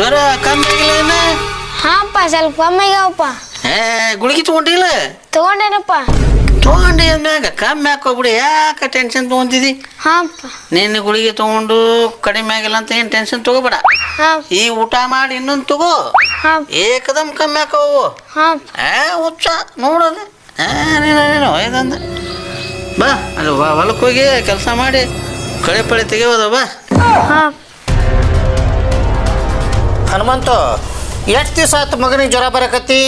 ಜ್ವರ ಕಮ್ಮಿ ಆಗಿಲ್ಲ ಹಾಪ್ಪ ಸ್ವಲ್ಪ ಕಮ್ಮಿ ಆಗ್ಯಾವಪ್ಪ ಏ ಗುಳಿಗೆ ತಗೊಂಡಿಲ್ಲ? ತಗೊಂಡೇನಪ್ಪ? ತಗೊಂಡಿ ಅಂದ್ಮ್ಯಾಗ ಕಮ್ಮಿ ಹಾಕೋಬಿಡಿ ಯಾಕೆ ಟೆನ್ಷನ್ ತಗೊಂತಿದಿ? ಹಾಪ ನಿನ್ನ ಗುಳಿಗೆ ತಗೊಂಡು ಕಡಿಮೆ ಆಗಿಲ್ಲ ಅಂತ ಏನು ಟೆನ್ಷನ್ ತಗೋಬೇಡ. ಹಾಪ್ ಈ ಊಟ ಮಾಡಿ ಇನ್ನೊಂದು ತಗೋ. ಹಾಪ್ ಏಕದಮ್ ಕಮ್ಮಿ ಹಾಕೋವು. ಹಾಪ್ ಏ ಹುಚ್ಚ ನೋಡೋದು ಏ ನೀನು ನೀನು ಇದಂದ ಬಾ ಅಲ್ಲಿ ಹೊಲಕ್ಕೆ ಹೋಗಿ ಕೆಲಸ ಮಾಡಿ ಕಳೆ ಪಳೆ ತೆಗೆಯೋದ ಬಾ. ಹಾಪ್ ಹನುಮಂತು ಎಷ್ಟು ದಿವಸ ಆಯ್ತು ಮಗನಿಗೆ ಜ್ವರ ಬರಕತ್ತಿ?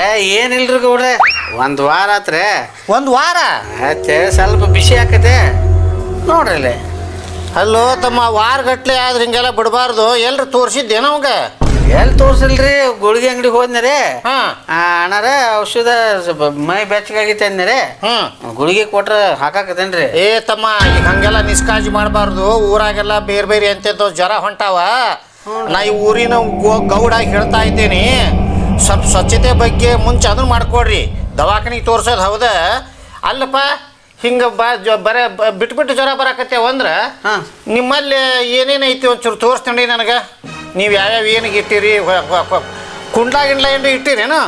ಏ ಏನಿಲ್ರಿ ಗೌಡ್ರೆ ಒಂದು ವಾರ ಆತ್ರೆ. ಒಂದು ವಾರ? ಆಯ್ತೆ ಸ್ವಲ್ಪ ಬಿಸಿ ಆಕತೆ. ನೋಡ್ರಿ ಇಲ್ಲಿ. ಅಲ್ಲೋ ತಮ್ಮ ವಾರಗಟ್ಲೆ ಆದ್ರೆ ಹಿಂಗೆಲ್ಲ ಬಿಡಬಾರ್ದು. ಎಲ್ರು ತೋರಿಸಿದ್ದೇನ ಅವಂಗ? ಎಲ್ಲಿ ತೋರ್ಸಿಲ್ರಿ? ಗುಳಿಗೆ ಅಂಗಡಿಗೆ ಹೋದ್ನರಿ. ಹಾಂ. ಅಣ್ಣಾರ ಔಷಧ ಸ್ವಲ್ಪ ಮೈ ಬೆಚ್ಚಗಾಗೈತೆ ಅಂದ್ನರಿ. ಹ್ಞೂ ಗುಳಿಗೆ ಕೊಟ್ರ ಹಾಕಾಕತ್ತೇನ್ರಿ? ಏ ತಮ್ಮ ಈಗ ಹಂಗೆಲ್ಲ ನಿಷ್ಕಾಳಜಿ ಮಾಡಬಾರ್ದು. ಊರಾಗೆಲ್ಲ ಬೇರೆ ಬೇರೆ ಎಂತೆಂಥ ಜ್ವರ ಹೊಂಟಾವ. ನಾ ಈ ಊರಿನ ಗೋ- ಗೌಡ ಹೇಳ್ತಾ ಇದ್ದೀನಿ. ಸ್ವಲ್ಪ ಸ್ವಚ್ಛತೆ ಬಗ್ಗೆ ಮುಂಚೆ ಅದನ್ನ ಮಾಡ್ಕೊಡ್ರಿ. ದವಾಖಾನಿಗೆ ತೋರ್ಸೋದು ಹೌದ? ಅಲ್ಲಪ್ಪ ಹಿಂಗೆ ಬಾ ಜ ಬರೇ ಬಿಟ್ಬಿಟ್ಟು ಜ್ವರ ಬರಾಕತ್ತೇವ ಅಂದ್ರೆ. ನಿಮ್ಮಲ್ಲಿ ಏನೇನೈತಿ ಒಂಚೂರು ತೋರಿಸ್ತೀನಿ ನನಗೆ? ನೀವು ಯಾವ್ಯಾವ ಏನಿಗೆ ಇಟ್ಟಿರಿ? ಕುಂಡ್ಲ ಗಿಂಡ್ಲ ಏನು ಇಟ್ಟಿರೇನು?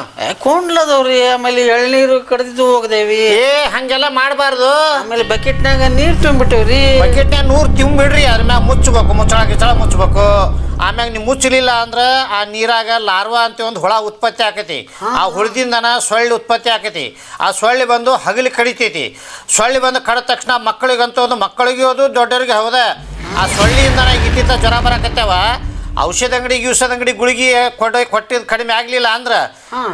ಕೊಂಡ್ಲದವ್ರಿ ಆಮೇಲೆ ಎಳ್ನೀರು ಕಡ್ದಿದ್ದು ಹೋಗದೇವಿ. ಏ ಹಂಗೆಲ್ಲ ಮಾಡಬಾರ್ದು. ಆಮೇಲೆ ಬಕೆಟ್ನಾಗ ನೀರು ತುಂಬಿಟ್ಟವ್ರಿ ಬಕೆಟ್ನ್ಯಾಗ ನೂರು ತುಂಬಿಡ್ರಿ ಅದ್ರ ಮ್ಯಾಗ ಮುಚ್ಚಬೇಕು ಮುಚ್ಚಳ ಗಿಚ್ಚಳ ಮುಚ್ಚಬೇಕು. ಆಮ್ಯಾಗ ನೀವು ಮುಚ್ಚಲಿಲ್ಲ ಅಂದ್ರೆ ಆ ನೀರಾಗ ಲಾರ್ವಾ ಅಂತ ಒಂದು ಹುಳ ಉತ್ಪತ್ತಿ ಆಕತಿ. ಆ ಹುಳದಿಂದನ ಸೊಳ್ಳೆ ಉತ್ಪತ್ತಿ ಆಕತಿ. ಆ ಸೊಳ್ಳೆ ಬಂದು ಹಗಲಿ ಕಡಿತೈತಿ. ಸೊಳ್ಳೆ ಬಂದು ಕಡಿದ ತಕ್ಷಣ ಮಕ್ಕಳಿಗಂತೂ ಒಂದು ಮಕ್ಕಳಿಗೆ ಅದು ದೊಡ್ಡವ್ರಿಗೆ ಹೌದಾ? ಆ ಸೊಳ್ಳೆಯಿಂದನ ಇತ್ತಿತ್ತ ಜ್ವರ ಬರಾಕತ್ಯಾವ ಔಷಧ ಅಂಗಡಿ ಔಷಧ ಅಂಗಡಿ ಗುಳಿಗೆ ಕೊಡ ಕೊಟ್ಟಿದ್ ಕಡಿಮೆ ಆಗ್ಲಿಲ್ಲ ಅಂದ್ರ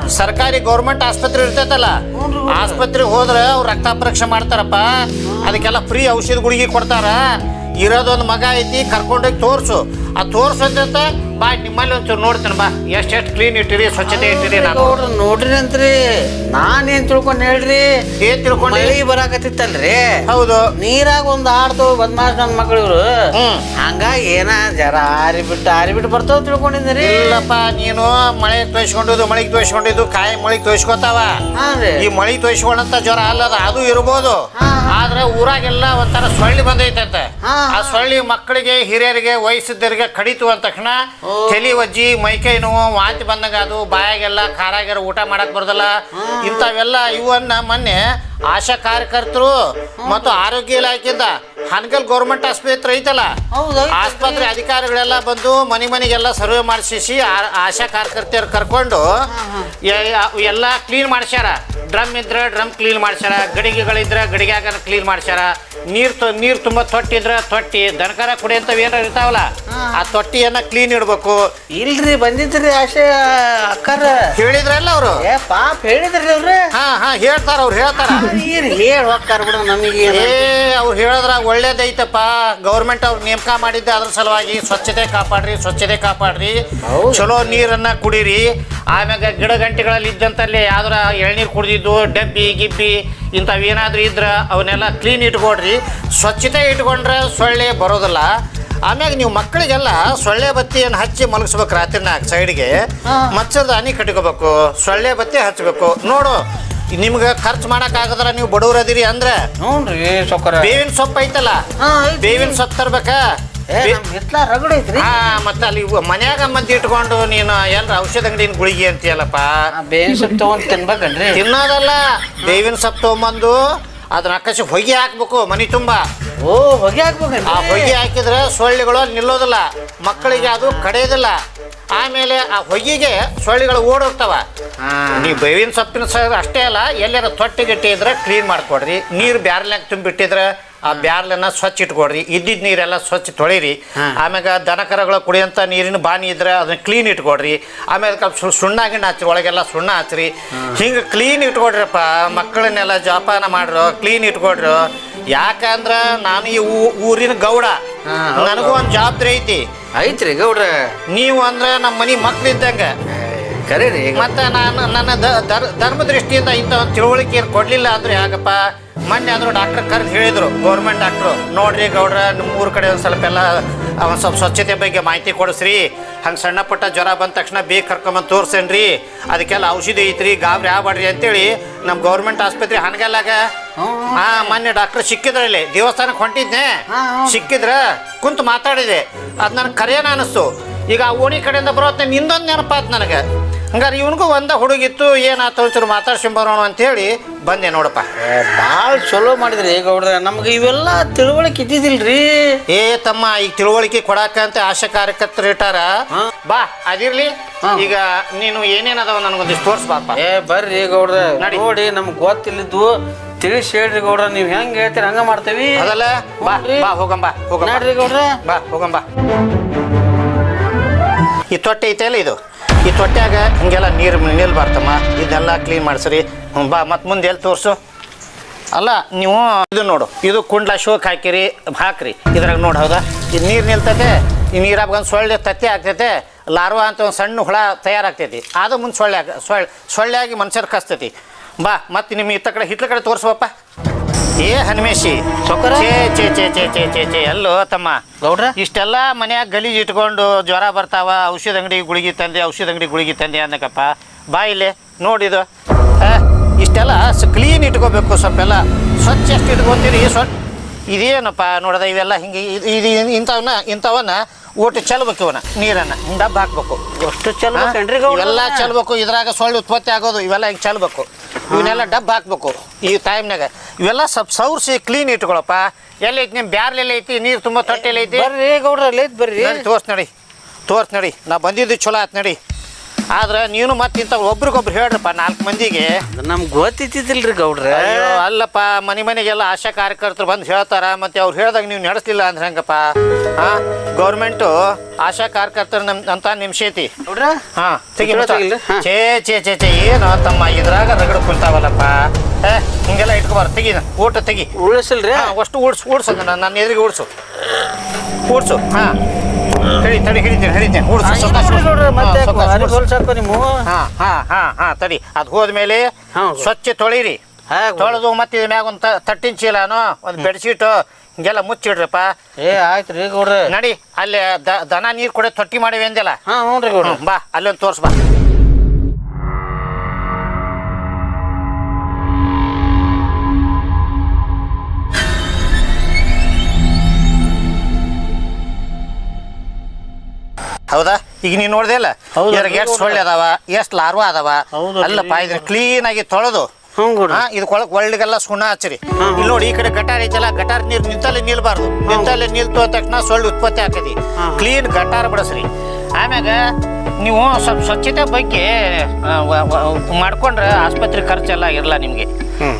ಸರ್ಕಾರಿ ಗೌರ್ಮೆಂಟ್ ಆಸ್ಪತ್ರೆ ಇರ್ತೈತಲ್ಲ ಆಸ್ಪತ್ರೆಗೆ ಹೋದ್ರೆ ಅವ್ರು ರಕ್ತ ಪರೀಕ್ಷೆ ಮಾಡ್ತಾರಪ್ಪ. ಅದಕ್ಕೆಲ್ಲ ಫ್ರೀ ಔಷಧ ಗುಳಿಗೆ ಕೊಡ್ತಾರ. ಇರೋದೊಂದು ಮಗ ಐತಿ ಕರ್ಕೊಂಡೋಗಿ ತೋರ್ಸು. ಆ ತೋರ್ಸಂತ ಬಾ ನಿಮ್ಮಲ್ಲಿ ಒಂಚೂರು ನೋಡ್ತೇನೆ ಬಾ. ಎಷ್ಟೆಷ್ಟು ಕ್ಲೀನ್ ಇಟ್ಟಿರಿ ಸ್ವಚ್ಛತೆ ಇಟ್ಟಿರಿ ನಾನು. ನೋಡ್ರಿ ಅಂತ್ರಿ. ನಾನೇನ್ ತಿಳ್ಕೊಂಡ್ ಹೇಳ್ರಿ? ಏನ್ ತಿಳ್ಕೊಂಡು? ಮಳಿ ಬರಾಕತ್ತಿತ್ತಲ್ರಿ? ಹೌದು. ನೀರಾಗ ಒಂದು ಆಡ್ತು ಬದ್ಮಾಸ್ ನನ್ನ ಮಕ್ಳು ಇವ್ರು. ಹ್ಮ್. ಹಂಗಾಗಿ ಏನ ಜರ ಆರಿ ಬಿಟ್ಟು ಆರಿ ಬಿಟ್ಟು ಬರ್ತಾವ ತಿಳ್ಕೊಂಡಿದ್ದೀರಿ? ಇಲ್ಲಪ್ಪ ನೀನು ಮಳೆ ತೋಯಿಸ್ಕೊಂಡಿದ್ದು ಮಳೆ ತೋಯಿಸ್ಕೊಂಡಿದ್ದು ಕಾಯಿ ಮಳೆ ತೋಯಿಸ್ಕೊತಾವ. ಹಾ ರೀ. ಈ ಮಳೆ ತೋಯಿಸ್ಕೊಂಡಂತ ಜ್ವರ ಅಲ್ಲದ ಅದು ಇರ್ಬೋದು. ಆದ್ರೆ ಊರಾಗೆಲ್ಲ ಒಂಥರ ಸೊಳ್ಳಿ ಬಂದೈತಂತೆ. ಹಾ, ಆ ಸೊಳ್ಳಿ ಮಕ್ಕಳಿಗೆ ಹಿರಿಯರಿಗೆ ವಯಸ್ಸಿದ್ದರಿಗೆ ಕಡಿತು ಅಂದ ತಕ್ಷಣ ತಲಿ ಒಜ್ಜಿ ಮೈಕೈ ನೋವು ವಾಂತಿ ಬಂದಂಗ ಅದು ಬಾಯಾಗೆಲ್ಲ ಖಾರಾಗೆಲ್ಲ ಊಟ ಮಾಡಕ್ ಬರೋದಲ್ಲ. ಇಂಥವೆಲ್ಲ ಇವನ್ನ ಮೊನ್ನೆ ಆಶಾ ಕಾರ್ಯಕರ್ತರು ಮತ್ತು ಆರೋಗ್ಯ ಇಲಾಖೆಯಿಂದ ಹನಗಲ್ ಗೌರ್ಮೆಂಟ್ ಆಸ್ಪತ್ರೆ ಐತಲ್ಲ. ಆಸ್ಪತ್ರೆ ಅಧಿಕಾರಿಗಳೆಲ್ಲ ಬಂದು ಮನೆ ಮನೆಗೆಲ್ಲ ಸರ್ವೆ ಮಾಡಿಸಿ ಆಶಾ ಕಾರ್ಯಕರ್ತೆಯರು ಕರ್ಕೊಂಡು ಎಲ್ಲ ಕ್ಲೀನ್ ಮಾಡ್ಸ್ಯಾರ. ಡ್ರಮ್ ಇದ್ರೆ ಡ್ರಮ್ ಕ್ಲೀನ್ ಮಾಡ್ಸ್ಯಾರ ಗಡಿಗೆಗಳಿದ್ರೆ ಗಡಿಗ್ಯಾಗ ಕ್ಲೀನ್ ಮಾಡ್ಸ್ಯಾರ. ನೀರು ನೀರು ತುಂಬ ತೊಟ್ಟಿ ಇದ್ರೆ ತೊಟ್ಟಿ ದನಕರ ಕುಡಿ ಅಂತ ಏನಾರ ಇರ್ತಾವಲ್ಲ ಆ ತೊಟ್ಟಿಯನ್ನ ಕ್ಲೀನ್ ಇಡ್ಬೇಕು. ಇಲ್ರಿ ಬಂದಿದ್ರಿ ಆಶೆ ಅಕ್ಕರ. ಹೇಳಿದ್ರಲ್ಲ ಅವರು? ಪಾಪ ಹೇಳಿದ್ರಿ ಅವ್ರ. ಹಾ ಹಾ ಹೇಳ್ತಾರ ಅವ್ರು ಹೇಳ್ತಾರ. ಏನ್ ಹೇಳಿ ಹೋಗ್ತಾರ ಬಿಡು ನಮಗೆ ಏ ಅವ್ರು ಹೇಳೋದ್ರಾಗ ಒಳ್ಳೇದೈತಪ್ಪ ಗೌರ್ಮೆಂಟ್ ಅವ್ರು ನೇಮಕ ಮಾಡಿದ್ದೆ ಅದ್ರ ಸಲುವಾಗಿ ಸ್ವಚ್ಛತೆ ಕಾಪಾಡ್ರಿ ಸ್ವಚ್ಛತೆ ಕಾಪಾಡ್ರಿ. ಚಲೋ ನೀರನ್ನ ಕುಡೀರಿ. ಆಮ್ಯಾಗ ಗಿಡ ಗಂಟೆಗಳಲ್ಲಿ ಇದ್ದಂತಲ್ಲಿ ಯಾವ್ದಾರ ಎಳ್ನೀರು ಕುಡಿದಿದ್ದು ಡಬ್ಬಿ ಗಿಬ್ಬಿ ಇಂಥವೇನಾದ್ರೂ ಇದ್ರೆ ಅವನ್ನೆಲ್ಲ ಕ್ಲೀನ್ ಇಟ್ಕೊಡ್ರಿ. ಸ್ವಚ್ಛತೆ ಇಟ್ಕೊಂಡ್ರೆ ಸೊಳ್ಳೆ ಬರೋದಿಲ್ಲ. ಆಮ್ಯಾಗ ನೀವು ಮಕ್ಕಳಿಗೆಲ್ಲ ಸೊಳ್ಳೆ ಬತ್ತಿಯನ್ನು ಹಚ್ಚಿ ಮಲಗಿಸ್ಬೇಕು ರಾತ್ರಿ ನಾಲ್ಕು ಸೈಡ್ಗೆ ಮಚ್ಚದ ಹನಿ ಕಟ್ಕೋಬೇಕು. ಸೊಳ್ಳೆ ಬತ್ತಿ ಹಚ್ಚಬೇಕು ನೋಡು ನಿಮ್ಗೆ ಖರ್ಚು ಆಗದ್ರ ನೀವು ಬಡವ್ರ ಅದಿರಿ ಅಂದ್ರೆ? ಸೊಕ್ಕರ ಬೇವಿನ ಸೊಪ್ಪು ಐತಲ್ಲ? ಹಾ, ಐತಿ. ಬೇವಿನ ಸೊಪ್ಪು ತರ್ಬೇಕಾ? ಹಿತ್ಲ ರಗಡ ಐತ್ರಿ. ಹಾ ಮತ್ತೆ ಅಲ್ಲಿ ಇವು ಮನ್ಯಾಗ ಮದ್ದು ಇಟ್ಕೊಂಡು ನೀನು ಎಲ್ಲ ಔಷಧ ಅಂಗಡಿನ ಗುಳಿಗೆ ಅಂತೀಯಲ್ಲಪ್ಪ. ಆ ಬೇವಿನ ಸೊಪ್ಪು ತಗೊಂಡ್ ತಿನ್ಬೇಕನ್ರಿ. ತಿನ್ನೋದಲ್ಲ. ಬೇವಿನ ಸೊಪ್ಪು ತಗೊಂಬಂದು ಅದನ್ನ ಅಕ್ಕಸಿ ಹೊಗೆ ಹಾಕ್ಬೇಕು ಮನಿ ತುಂಬಾ. ಓ ಹೊಗೆ ಹಾಕ್ಬೇಕು ಆ ಹೊಗೆ ಹಾಕಿದ್ರೆ ಸೊಳ್ಳೆಗಳು ಅಲ್ಲಿ ನಿಲ್ಲೋದಿಲ್ಲ. ಮಕ್ಕಳಿಗೆ ಅದು ಕಡೆಯೋದಿಲ್ಲ. ಆಮೇಲೆ ಆ ಹೊಗೆಗೆ ಸೊಳ್ಳೆಗಳು ಓಡೋಗ್ತಾವ. ನೀವು ಬೇವಿನ ಸೊಪ್ಪಿನ ಸಹ ಅಷ್ಟೇ ಅಲ್ಲ ಎಲ್ಲಾರ ತೊಟ್ಟಿ ಗಿಟ್ಟಿ ಇದ್ರೆ ಕ್ಲೀನ್ ಮಾಡ್ಕೊಡ್ರಿ. ನೀರು ಬ್ಯಾರ್ಲ್ಯಾಗ ತುಂಬಿಟ್ಟಿದ್ರೆ ಆ ಬ್ಯಾರ್ಲನ್ನ ಸ್ವಚ್ಛ ಇಟ್ಕೊಡ್ರಿ. ಇದ್ದಿದ್ದ ನೀರೆಲ್ಲ ಸ್ವಚ್ಛ ತೊಳೀರಿ. ಆಮ್ಯಾಗ ಆಮ್ಯಾಗ ದನಕರಗಳು ಕುಡಿಯೋಂಥ ನೀರಿನ ಬಾನಿ ಇದ್ರೆ ಅದನ್ನ ಕ್ಲೀನ್ ಇಟ್ಕೊಡ್ರಿ. ಆಮೇಲೆ ಸುಣ್ಣ ಗಿಣ್ಣ ಹಚ್ರಿ ಒಳಗೆಲ್ಲ ಸುಣ್ಣ ಹಚ್ಚಿರಿ ಹಿಂಗೆ ಕ್ಲೀನ್ ಇಟ್ಕೊಡ್ರಪ್ಪ ಮಕ್ಕಳನ್ನೆಲ್ಲ ಜೋಪಾನ ಮಾಡ್ರು ಕ್ಲೀನ್ ಇಟ್ಕೊಡ್ರು. ಯಾಕಂದ್ರ ನಾನು ಈ ಊರಿನ ಗೌಡ. ನನಗೂ ಒಂದು ಜವಾಬ್ದಾರಿ ಐತಿ. ಐತ್ರಿ ಗೌಡ್ರ. ನೀವು ಅಂದ್ರೆ ನಮ್ಮ ಮನೆ ಕರೀರಿ. ಮತ್ತೆ ನಾನು ನನ್ನ ಧರ್ಮ ದೃಷ್ಟಿಯಿಂದ ಇಂಥ ಒಂದು ತಿಳುವಳಿಕೆ ಏನು ಕೊಡ್ಲಿಲ್ಲ ಅಂದ್ರೆ ಯಾಕಪ್ಪ ಮೊನ್ನೆ ಆದರೂ ಡಾಕ್ಟರ್ ಕರೆದು ಹೇಳಿದ್ರು ಗೌರ್ಮೆಂಟ್ ಡಾಕ್ಟ್ರು ನೋಡ್ರಿ ಗೌಡ್ರ ನಿಮ್ಮ ಊರ ಕಡೆ ಒಂದು ಸ್ವಲ್ಪ ಎಲ್ಲ ಒಂದು ಸ್ವಲ್ಪ ಸ್ವಚ್ಛತೆ ಬಗ್ಗೆ ಮಾಹಿತಿ ಕೊಡಿಸ್ರಿ. ಹಂಗೆ ಸಣ್ಣ ಪುಟ್ಟ ಜ್ವರ ಬಂದ ತಕ್ಷಣ ಬೇಗ ಕರ್ಕೊಂಬಂದು ತೋರ್ಸೇನ್ರಿ. ಅದಕ್ಕೆಲ್ಲ ಔಷಧಿ ಐತ್ರಿ ಗಾಬರಿ ಆಗ್ಬಾಡ್ರಿ ಅಂತೇಳಿ ನಮ್ಮ ಗೌರ್ಮೆಂಟ್ ಆಸ್ಪತ್ರೆ ಹಣಗಲ್ಲಾಗ ಹಾ ಮೊನ್ನೆ ಡಾಕ್ಟರ್ ಸಿಕ್ಕಿದ್ರಲ್ಲಿ ದೇವಸ್ಥಾನಕ್ಕೆ ಹೊಂಟಿದ್ನೆ. ಸಿಕ್ಕಿದ್ರ ಕುಂತು ಮಾತಾಡಿದೆ. ಅದು ನನಗೆ ಕರೆಯನ ಅನಿಸ್ತು. ಈಗ ಆ ಓಣಿ ಕಡೆಯಿಂದ ಬರೋತ್ತೆ ನಿಂದೊಂದು ನೆನಪಾತ್ ನನಗೆ. ಹಂಗಾರೆ ಇವನಿಗೂ ಒಂದ ಹುಡುಗಿತ್ತು ಏನಾಯ್ತು ಒಂಚೂರು ಅಂತ ಅಂತೇಳಿ ಬಂದೆ ನೋಡಪ್ಪ. ಭಾಳ ಚಲೋ ಮಾಡಿದ್ರಿ ಗೌಡ್ರ. ನಮ್ಗೆ ಇವೆಲ್ಲ ತಿಳುವಳಿಕೆ ಇದ್ದಿದ್ದಿಲ್ರಿ? ಏ ತಮ್ಮ ಈಗ ತಿಳುವಳಿಕೆ ಕೊಡಾಕಂತ ಆಶಾ ಕಾರ್ಯಕರ್ತರು ಇಟ್ಟಾರ. ಬಾ ಅದಿರ್ಲಿ. ಈಗ ನೀನು ಏನೇನ್ ಅದಾವ ನನಗೊಂದಿಷ್ಟು ತೋರ್ಸ್ಬಾಪ. ಏ ಬರ್ರಿ ಗೌಡ್ರ. ನಡಿ. ನೋಡಿ ನಮ್ಗೆ ಗೊತ್ತಿಲ್ಲಿದ್ದು ತಿಳಿಸಿ ಹೇಳ್ರಿ ಗೌಡ್ರ. ನೀವು ಹೆಂಗ್ ಹೇಳ್ತೀರಿ ಹಂಗ ಮಾಡ್ತೇವಿ. ಅದಲ್ಲ ಬಾ. ಬಾ ಹೋಗಂಬ ಹೋಗಂಬ ನೋಡ್ರಿ ಗೌಡ್ರ. ಬಾ ಹೋಗಂಬ ಈ ತೊಟ್ಟೆ ಐತಲ್ಲ ಇದು? ಈ ತೊಟ್ಟ್ಯಾಗ ಹಿಂಗೆಲ್ಲ ನೀರು ನಿಲ್ಬಾರ್ತಮ್ಮ ಇದೆಲ್ಲ ಕ್ಲೀನ್ ಮಾಡಿಸ್ರಿ. ಹ್ಞೂ ಬಾ, ಮತ್ತೆ ಮುಂದೆ ಎಲ್ಲಿ ತೋರಿಸು? ಅಲ್ಲ, ನೀವು ಇದು ನೋಡು. ಇದು ಕುಂಡ್ಲ ಶೋಕ್ ಹಾಕಿರಿ, ಹಾಕ್ರಿ. ಇದ್ರಾಗ ನೋಡಿ ಹೌದಾ? ಇದು ನೀರು ನಿಲ್ತೈತೆ, ಈ ನೀರಾಗ ಒಂದು ಸೊಳ್ಳೆ ತತ್ತಿ ಆಗ್ತೈತೆ, ಲಾರ್ವಾ ಅಂತ ಒಂದು ಸಣ್ಣ ಹುಳ ತಯಾರಾಗ್ತೈತಿ. ಅದು ಮುಂದೆ ಸೊಳ್ಳೆ ಸೊಳ್ಳೆ ಸೊಳ್ಳೆ ಆಗಿ ಮನುಷ್ಯರು ಕಸ್ತೈತಿ. ಬಾ, ಮತ್ತೆ ನಿಮ್ಮ ಇತ್ತ ಕಡೆ, ಹಿತ್ಲ ಕಡೆ ತೋರಿಸುವಪ್ಪ ಏ ಹನುಮೇಶಿ. ಸೌಕರ? ಚೇ ಚೇ ಚೇ ಚೇ ಚೇ ಚೇ ಚೇ ಎಲ್ಲೋ ತಮ್ಮ. ಗೌಡ್ರ? ಇಷ್ಟೆಲ್ಲ ಮನ್ಯಾಗ ಗಲೀಜ್ ಇಟ್ಕೊಂಡು ಜ್ವರ ಬರ್ತಾವ ಔಷಧ ಅಂಗಡಿ ಗುಳಿಗೆ ತಂದೆ ಔಷಧ ಅಂಗಡಿ ಗುಳಿಗೆ ತಂದೆ ಅನ್ನಕಪ್ಪ ಬಾಯಿಲೆ ಇಲ್ಲಿ ನೋಡಿದು ಇಷ್ಟೆಲ್ಲ ಕ್ಲೀನ್ ಇಟ್ಕೋಬೇಕು ಸ್ವಲ್ಪ ಎಲ್ಲ ಸ್ವಚ್ಛ ಎಷ್ಟು ಇಟ್ಕೊಂತೀರಿ ಸ್ವಚ್ಛ ಇದೇನಪ್ಪ ನೋಡದ ಇವೆಲ್ಲ ಹಿಂಗೆ ಇದು ಇಂಥವನ್ನ ಇಂಥವನ್ನ ಊಟ ಚೆಲ್ಬೇಕು ಇವನ ನೀರನ್ನ. ಡಬ್ಬ ಹಾಕ್ಬೇಕು. ಎಷ್ಟು ಚೆಲ್ಬೇಕು ಎಲ್ಲ ಇವೆಲ್ಲ ಚೆಲ್ಬೇಕು ಇದ್ರಾಗ ಸೊಳ್ಳೆ ಉತ್ಪತ್ತಿ ಆಗೋದು ಇವೆಲ್ಲ ಹಿಂಗೆ ಚೆಲ್ಬೇಕು. ಇವನ್ನೆಲ್ಲ ಡಬ್ಬ ಹಾಕ್ಬೇಕು ಈ ಟೈಮ್ನಾಗ ಇವೆಲ್ಲ ಸ್ವಲ್ಪ ಸೌರ್ಸಿ ಕ್ಲೀನ್ ಇಟ್ಕೊಳಪ್ಪ. ಎಲ್ಲೈತಿ ನಿಮ್ಮ ಬ್ಯಾರ್ಲೆಲ್ಲ ಐತಿ? ನೀರು ತುಂಬ ತೊಟ್ಟೆಲ್ಲ ಐತಿ? ಬರ್ರಿ ಗೌಡ್ರಲ್ಲಿ ಐತಿ ಬರ್ರಿ. ತೋರ್ಸ್ ನಡಿ. ತೋರ್ಸ್ ನಡಿ. ನಾ ಬಂದಿದ್ದು ಚಲೋ ಆಯ್ತು ನಡಿ. ಆದ್ರೆ ನೀನು ಮತ್ತೆ ಇಂಥ ಒಬ್ರಿಗೊಬ್ರು ಹೇಳ್ರಪ್ಪ ನಾಲ್ಕು ಮಂದಿಗೆ. ನಮ್ಗೆ ಗೊತ್ತಿದ್ದಿಲ್ರಿ ಗೌಡ್ರ. ಅಯ್ಯೋ ಅಲ್ಲಪ್ಪ ಮನೆ ಮನೆಗೆಲ್ಲ ಆಶಾ ಕಾರ್ಯಕರ್ತರು ಬಂದು ಹೇಳ್ತಾರ ಮತ್ತೆ ಅವ್ರು ಹೇಳ್ದಾಗ ನೀವು ನಡೆಸಲಿಲ್ಲ ಅಂದ್ರೆ ಹೆಂಗಪ್ಪ? ಹಾ ಗೌರ್ಮೆಂಟು ಆಶಾ ಕಾರ್ಯಕರ್ತರು ನಮ್ ಅಂತ ನಿಮ್ಸೈತಿ ಹಾ ತೆಗಿ ಮುಚ್ಚ. ಹಾ. ಛೇ ಛೇ ಛೇ ಛೇ ಏನು ತಮ್ಮ ಇದ್ರಾಗ ರಗಡ ಕುಂತಾವಲ್ಲಪ್ಪ. ಏ ಹಿಂಗೆಲ್ಲ ಇಟ್ಕೊಬಾರ ತೆಗಿ. ಊಟ ತೆಗಿ. ಉಳಿಸಲ್ರಿ? ಹಾ ಅಷ್ಟು ಓಡಿಸು ಓಡಿಸು ನನ್ನ ಎದುರಿಗೆ ಓಡಿಸು ಓಡಿಸು ಹಾ. ತಡಿ ತಡಿ ಹಿಡಿತೀನಿ ಹಿಡಿತೀನಿ ಓಡಿಸು. ಹೊಲ್ಸಾಕ ನೀವು. ಹಾ ಹಾ ಹಾ ಹಾ ತಡಿ. ಅದು ಹೋದ್ಮೇಲೆ ಹೌದು. ಸ್ವಚ್ಛ ತೊಳಿರಿ. ತೊಳೆದು ಮತ್ತೆ ಇದ್ರ ಮ್ಯಾಗ ಒಂದು ತಟ್ಟಿನ ಚೀಲನೋ ಒಂದು ಬೆಡ್ಶೀಟು ಹಿಂಗೆಲ್ಲ ಮುಚ್ಚಿಡ್ರಪ್ಪ. ಏ ಆಯ್ತು ರೀ ಗೌಡ್ರೆ. ನಡಿ ಅಲ್ಲಿ ದನ ನೀರು ಕೂಡ ತೊಟ್ಟಿ ಮಾಡಿವಿ ಅಂದೆಲ್ಲ ಹಾ ಹ್ಞೂ ರೀ ಗೌಡ್ರ ಬಾ ಅಲ್ಲೊಂದು ತೋರ್ಸ್ ಬಾ. ಹೌದಾ? ಈಗ ನೀನು ನೋಡ್ದೆ ಅಲ್ಲ? ಹೌದು. ಇದ್ರಾಗ ಎಷ್ಟು ಸೊಳ್ಳೆ ಅದಾವ ಎಷ್ಟು ಲಾರ್ವಾ ಅದಾವ? ಹೌದು. ಅಲ್ಲಪ್ಪ ಇದನ್ನ ಕ್ಲೀನ್ ಆಗಿ ತೊಳೆದು. ಹ್ಞೂ ಹಾ ಇದಕ್ಕೊಳಗೆ ಒಳ್ಳೆಗೆಲ್ಲ ಸುಣ್ಣ ಹಚ್ಚಿರಿ. ಇಲ್ಲಿ ನೋಡಿ ಈ ಕಡೆ ಗಟಾರ ಐತಲ್ಲ ಗಟಾರ ನೀರು ನಿಂತಲ್ಲಿ ನಿಲ್ಬಾರ್ದು. ನಿಂತಲ್ಲಿ ನಿಲ್ತು ಅಂದ ತಕ್ಷಣ ಸೊಳ್ಳೆ ಉತ್ಪತ್ತಿ ಆಕತಿ. ಕ್ಲೀನ್ ಗಟಾರ ಬಿಡಿಸ್ರಿ. ಆಮ್ಯಾಗ ನೀವು ಸ್ವಲ್ಪ ಸ್ವಚ್ಛತೆ ಬಗ್ಗೆ ಆ, ವ- ವ- ಮಾಡ್ಕೊಂಡ್ರೆ ಆಸ್ಪತ್ರೆ ಖರ್ಚೆಲ್ಲ ಇರಲ್ಲ ನಿಮಗೆ.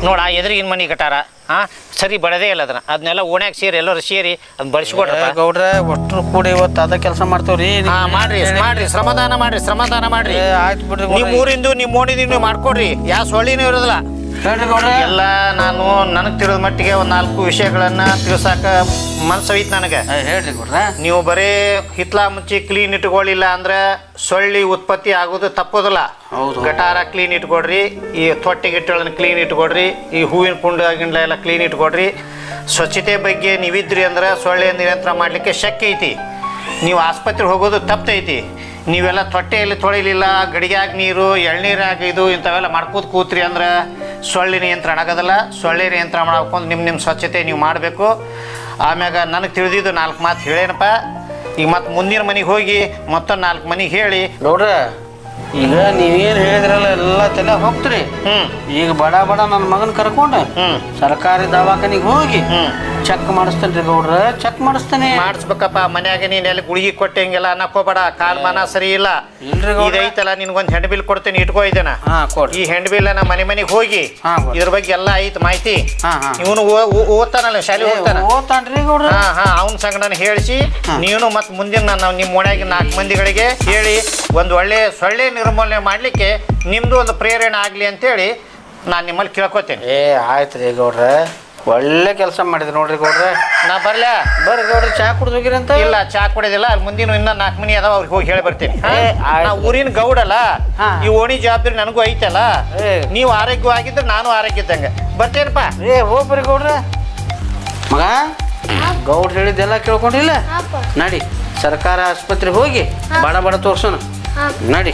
ನೋಡ ಆ ಎದುರಿಗಿನ ಮನೆ ಗಟಾರ. ಹಾ ಸರಿ ಬಡದೇ ಇಲ್ಲ ಅದನ್ನ. ಅದನ್ನೆಲ್ಲ ಓಣ್ಯಾಗ ಸೇರಿ ಎಲ್ಲರೂ ಸೇರಿ ಅದನ್ನ ಬಳಸಿಕೊಡ್ರಿ ಗೌಡ್ರ ಒಟ್ಟರು ಕೂಡಿ ಇವತ್ತು ಅದ ಕೆಲಸ ಮಾಡ್ತೇವ್ರಿ? ಹಾ ಮಾಡ್ರಿ ಮಾಡ್ರಿ ಶ್ರಮದಾನ ಮಾಡ್ರಿ ಶ್ರಮದಾನ ಮಾಡ್ರಿ. ಆಯ್ತು ಬಿಡ್ರಿ ನಿಮ್ ಗೌಡ್ರ. ಊರಿಂದು ನಿಮ್ ಓಣಿದ್ ನೀವು ಮಾಡ್ಕೊಡ್ರಿ. ಯಾವ ಸೊಳ್ಳಿನೂ ಇರೋದಿಲ್ಲ. ಹೇಳ್ರಿ ಗೌಡ್ರ. ಎಲ್ಲ ನಾನು ನನಗೆ ತಿಳಿದ ಮಟ್ಟಿಗೆ ಒಂದು ನಾಲ್ಕು ವಿಷಯಗಳನ್ನ ತಿಳಿಸಾಕ ಮನ್ಸೈತ್ ನನಗೆ. ಹೇಳ್ರಿ ಗೌಡ್ರ. ನೀವು ಬರೀ ಹಿತ್ಲ ಮುಚ್ಚಿ ಕ್ಲೀನ್ ಇಟ್ಕೊಳ್ಳಿಲ್ಲ ಅಂದ್ರೆ ಸೊಳ್ಳಿ ಉತ್ಪತ್ತಿ ಆಗೋದು ತಪ್ಪೋದಿಲ್ಲ. ಹೌದು. ಗಟಾರ ಕ್ಲೀನ್ ಇಟ್ಕೊಡ್ರಿ ಈ ತೊಟ್ಟೆ ಗಿಟ್ಟಗಳನ್ನ ಕ್ಲೀನ್ ಇಟ್ಕೊಡ್ರಿ ಈ ಹೂವಿನ ಕುಂಡ ಗಿಂಡ ಎಲ್ಲ ಕ್ಲೀನ್ ಇಟ್ಕೊಡ್ರಿ. ಸ್ವಚ್ಛತೆ ಬಗ್ಗೆ ನೀವಿದ್ರಿ ಅಂದ್ರೆ ಸೊಳ್ಳೆ ನಿಯಂತ್ರಣ ಮಾಡಲಿಕ್ಕೆ ಶಕ್ಯ ಐತಿ. ನೀವು ಆಸ್ಪತ್ರೆಗೆ ಹೋಗೋದು ತಪ್ಪೈತಿ ನೀವೆಲ್ಲ ತೊಟ್ಟೆಯಲ್ಲಿ ತೊಳಿಲಿಲ್ಲ ಗಡಿಗ್ಯಾಗ ನೀರು ಎಳ್ನೀರಾಗ ಇದು ಇಂಥವೆಲ್ಲ ಮಾಡ್ಕೋತ ಕೂತ್ರಿ ಅಂದ್ರೆ ಸೊಳ್ಳೆ ನಿಯಂತ್ರಣ ಆಗೋದಿಲ್ಲ ಸೊಳ್ಳೆ ನಿಯಂತ್ರಣ ಮಾಡ್ಕೊಂಡು ನಿಮ್ಮ ನಿಮ್ಮ ಸ್ವಚ್ಛತೆ ನೀವು ಮಾಡಬೇಕು. ಆಮ್ಯಾಗ ನನಗೆ ತಿಳಿದಿದ್ದು ನಾಲ್ಕು ಮಾತು ಹೇಳೇನಪ್ಪ. ಈಗ ಮತ್ತೆ ಮುಂದಿನ ಮನೆಗೆ ಹೋಗಿ ಮತ್ತೊಂದು ನಾಲ್ಕು ಮನೆಗೆ ಹೇಳಿ. ನೋಡ್ರ ಈಗ ನೀವೇನು ಹೇಳಿದ್ರಲ್ಲ ಎಲ್ಲ ತಲೆ ಹೋಗ್ತೀರಿ. ಹ್ಞೂ ಈಗ ಬಡ ಬಡ ನನ್ನ ಮಗನ ಕರ್ಕೊಂಡು ಹ್ಞೂ ಸರ್ಕಾರಿ ದವಾಖಾನಿಗೆ ಹೋಗಿ ಹ್ಞೂ ಚೆಕ್ ಮಾಡಿಸ್ತೇನೆ ಗೌಡ್ರ. ಚೆಕ್ ಮಾಡಿಸ್ತೇನೆ. ಮಾಡಿಸ್ಬೇಕಪ್ಪ ಮನ್ಯಾಗ ನೀನ್ ಎಲ್ಲಿ ಗುಳಿಗೆ ಕೊಟ್ಟೆ ಹಿಂಗೆಲ್ಲ ಅನ್ನಕೋಬೇಡ ಕಾಲ್ ಮನ ಸರಿ ಇಲ್ಲ. ಇಲ್ರಿ ಗೌಡ್ರ. ಇದೈತಲ್ಲ ನಿನ್ಗೊಂದು ಹೆಂಡ್ ಬಿಲ್ ಕೊಡ್ತೇನೆ ಇಟ್ಕೋ ಇದನ್ನ. ಹಾ ಕೊಡ್ರಿ. ಈ ಹೆಂಡ್ ಬಿಲ್ ನಮ್ಮ ಮನೆ ಮನೆಗೆ ಹೋಗಿ ಹಾ. ಇದ್ರ ಬಗ್ಗೆ ಎಲ್ಲ ಐತ್ ಮಾಹಿತಿ. ಹಾ, ಹಾ. ಇವನು ಓದ್ತಾನಲ್ಲ ಶಾಲೆ ಓದ್ತಾನ ಓದ್ತಾನ್ರಿ ಗೌಡ್ರ. ಹಾ ಹಾ ಅವನ ಸಂಗಡನ ಹೇಳಿಸಿ ನೀನು ಮತ್ತೆ ಮುಂದಿನ ನಾನು ನಿಮ್ಮ ಓಣ್ಯಾಗ ನಾಲ್ಕು ಮಂದಿಗಳಿಗೆ ಹೇಳಿ ಒಂದು ಒಳ್ಳೆ ಸೊಳ್ಳೆ ನಿರ್ಮೂಲನೆ ಮಾಡ್ಲಿಕ್ಕೆ ನಿಮ್ಮದು ಒಂದು ಪ್ರೇರಣೆ ಆಗಲಿ ಅಂತೇಳಿ ನಾನು ನಿಮ್ಮಲ್ಲಿ ಕೇಳ್ಕೊತೇನೆ. ಏ ಆಯ್ತು ರೀ ಗೌಡ್ರ. ಒಳ್ಳೆ ಕೆಲಸ ಮಾಡಿದ್ರಿ ನೋಡ್ರಿ ಗೌಡ್ರೆ. ನಾ ಬರ್ಲಾ? ಬರ್ರಿ ಗೌಡ್ರಿ ಚಾ ಕುಡ್ದು ಹೋಗಿರಂತ ಇಲ್ಲ ಚಾ ಕುಡಿದಿಲ್ಲ. ಅಲ್ಲಿ ಮುಂದಿನ ಇನ್ನ ನಾಲ್ಕು ಮನಿ ಅದಾವ ಅವ್ರಿಗೆ ಹೋಗಿ ಹೇಳಿ ಬರ್ತೀನಿ. ಹಾ? ಏ, ಆಯ್ತು. ನಾ ಊರಿನ ಗೌಡಲ್ಲ ಹಾ. ಈ ಓಣಿ ಜವಾಬ್ದಾರಿ ನನಗೂ ಐತಲ್ಲ. ಏ. ನೀವು ಆರೋಗ್ಯವಾಗಿದ್ರೆ ನಾನು ಆರೋಗ್ಯ ಇದ್ದಂಗೆ ಬರ್ತೇನಪ್ಪ? ಏ ಹೋಗ್ಬರಿ ಗೌಡ್ರ. ಮಗ ಗೌಡ್ರು ಹೇಳಿದ್ದೆಲ್ಲ ಕೇಳ್ಕೊಂಡಿಲ್ಲ? ಹಾಪ ನಡಿ ಸರ್ಕಾರ ಆಸ್ಪತ್ರೆ ಹೋಗಿ ಬಡ ಬಡ ತೋರ್ಸೋಣ. ನಡಿ.